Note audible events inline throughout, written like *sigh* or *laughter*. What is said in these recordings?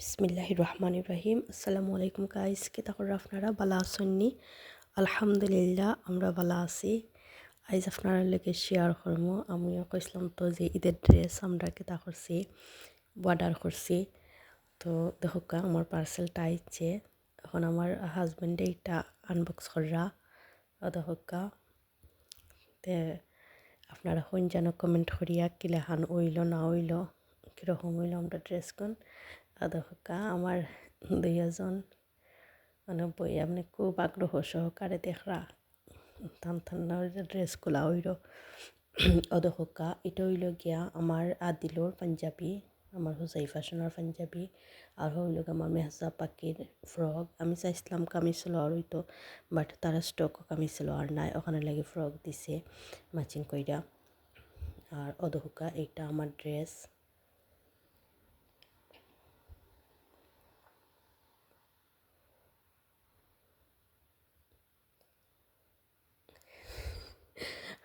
বিসমিল্লাহ রহমান ইব্রাহিম আসসালামু আলাইকুম গাইস কি তাকর আপনারা বালা আসননি আলহামদুলিল্লাহ আমরা বালা আছি আইজ আপনারা লেগে শেয়ার করব আমিও কইসলাম তো যে ঈদের ড্রেস আমরা কেতা করছি অর্ডার করছি তো দেখো আমার পার্সেলটা আইছে এখন আমার হাজব্যান্ডে এটা আনবক্স করা দেখো তে আপনারা হইন যেন কমেন্ট করিয়া কিলাহান ওইল না ওইল কীরকম হইল আমরা ড্রেস আদহকা আমার দুইজন মানে বই আপনি খুব আগ্রহ সহকারে দেখরা। থান থান ড্রেস খোলা হইল অদহকা এটা হইল গিয়া আমার আদিলোর পাঞ্জাবি, আমার হুসাই ফ্যাশনের পাঞ্জাবি, আর হইল আমার মেহজা পাখির ফ্রক। আমি চাইছিলাম কামিজ আর হইতো বাট তারা স্টক কামিজ আর নাই, ওখানে লাগে ফ্রক দিছে ম্যাচিং কইরা। আর অদহুকা এইটা আমার ড্রেস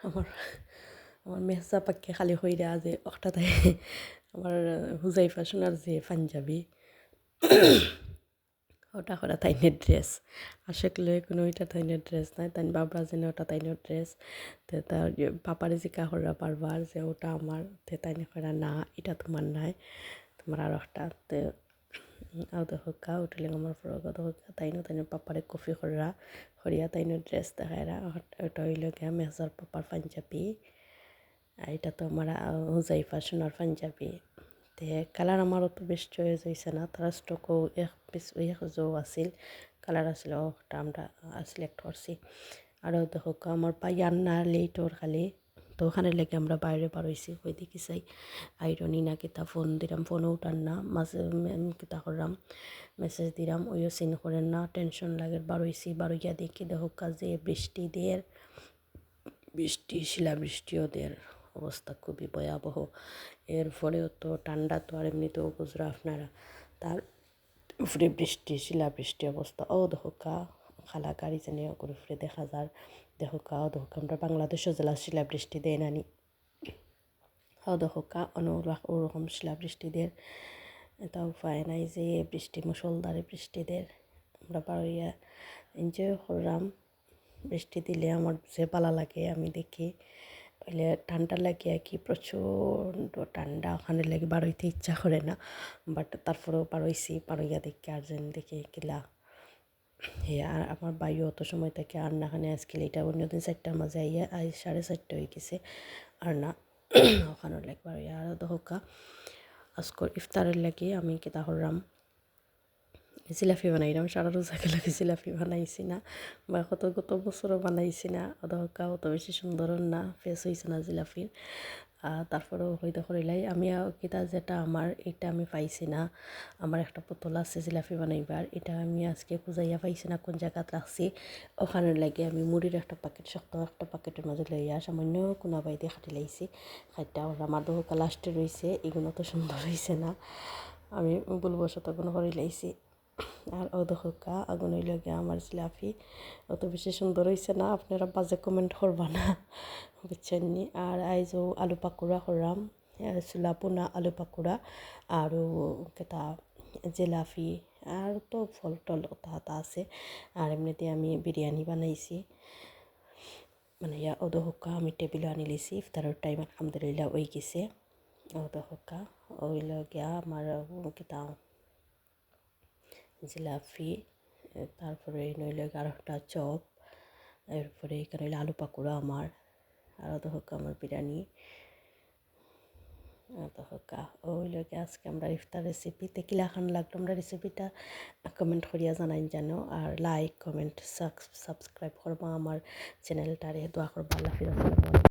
আমার আমার মেহজা পাক্কে খালি হইরা যে তাই আমার হুজাই ফ্যাশনার যে পাঞ্জাবি, ওটা করা তাইনের ড্রেস আশেকলে কোনো ওইটা তাইনের ড্রেস নাই তাই বাবরা যেন ওটা তাইনের ড্রেস তে তার পাপারে জিকা করা পারবার যে ওটা আমার, তে তাইনে করা না, এটা তোমার নাই, তোমার আর একটা। তে আউদে হকা উঠলে আমার ফরক হকা তাইনো তাইনো পাপারে কফি করা করিয়া তাইনো ড্রেস দেখায়রা ওটা হইল গিয়া মেহজার পাপার পাঞ্জাবি এটা তো আমার হুজাইফা সোনার পাঞ্জাবি তে কালার আমার অত বেশ চয়েস হয়েছে না তারা স্টকও এক পিস এক জো আছিল কালার আছিল ওটা আমরা সিলেক্ট করছি আর দেখো আমার পাই আন্না লেটর খালি তো ওখানে লেগে আমরা বাইরে বার হয়েছি ওই দেখি চাই আইরনি না কিতা ফোন দিলাম ফোনও উঠান না, মাঝে কিতা করলাম মেসেজ দিলাম ওইও সিন করেন না টেনশন লাগে, বার হয়েছি বার হইয়া দেখি, দেখো কাজে বৃষ্টি দের, বৃষ্টি শিলা বৃষ্টি ওদের অবস্থা খুবই ভয়াবহ। এর ফলেও তো ঠান্ডা তো আর এমনিতেও বুঝরা আপনারা, তার উপরে বৃষ্টি শিলা বৃষ্টি অবস্থা। ও দেখো কা খালা গাড়ি জানি করে ফিরে দেখা যার দেখো কা ও দেখো আমরা বাংলাদেশও জেলা শিলা বৃষ্টি দেয় নানি হাও দেখো কা অনুরাগ ওরকম শিলা বৃষ্টি দের এটা উপায় নাই যে বৃষ্টি মুসলধারে বৃষ্টি দের আমরা বাড়িয়া এনজয় করলাম বৃষ্টি দিলে আমার যে ভালো লাগে আমি দেখি হইলে ঠান্ডা লাগে আর কি প্রচণ্ড ঠান্ডা ওখানে লাগে বারোইতে ইচ্ছা করে না বাট তারপরেও বারোইছি বারোইয়া দেখি আর দেখি কিলা হে, আর আমার বাইও অত সময় থাকে আর না খানে আজকে এটা অন্যদিন চারটার মাঝে আইয়া আজ সাড়ে চারটে হয়ে গেছে। আর না, *clears throat* ওখানে লাগবে আর দহকা আজকর ইফতারের লাগে আমি কেতা করলাম জিলাপি বানাইলাম সারা রোজাকে লাগে জিলাপি বানাইছি না বা কত কত বছরও বানাইছি না অদহকা অত বেশি সুন্দর না ফেস হয়েছে না জিলাপির তারপরেও হইতে করিলাই আমি কিতা যেটা আমার এটা আমি পাইছি না আমার একটা পুতল আছে জিলাফি বানাইবার এটা আমি আজকে খুঁজাইয়া পাইছি না কোন জায়গাত রাখছি ওখানে লাগে আমি মুড়ির একটা প্যাকেট শক্ত একটা প্যাকেটের মাঝে লইয়া সামান্য কোনা বাইতে খাটি লাইছি। খাইটা আমার দহকা লাস্টে রয়েছে এগুলো তো সুন্দর হয়েছে না। আমি বলব শতগুণ করে লাইছি। আর ও দেখা আগুন হইল গিয়া আমার জিলাপি। অত বেশি সুন্দর হয়েছে না, আপনারা বাজে কমেন্ট করবা না, বুঝছেন নি? আর আইজও আলু পাকুড়া করলাম চুলা পোনা, আলু পাকুড়া আৰু কেটা জিলাপি, আর তো ফল টল ওটা আছে। আর এমনিতে আমি বিরিয়ানি বানাইছি। মানে ইয়া অদহকা আমি টেবিলও আনি লিছি, ইফতারের টাইম আলহামদুলিল্লাহ ওই গেছে। অদহকা ওইল গিয়া আমার কেটা জিলাপি তারপরে নইলে আরেকটা চপ, এরপরে এখানে হইলে আলু পাকোড়া আমার, আর তো হোক আমার বিরিয়ানি তো হোক ওই লোকে আজকে আমরা ইফতার রেসিপি তেকিলা খান লাগল আমরা রেসিপিটা কমেন্ট করিয়া জানাই জানো আর লাইক কমেন্ট সাবস্ক্রাইব করব আমার চ্যানেলটারে দোয়া করব, আল্লাহ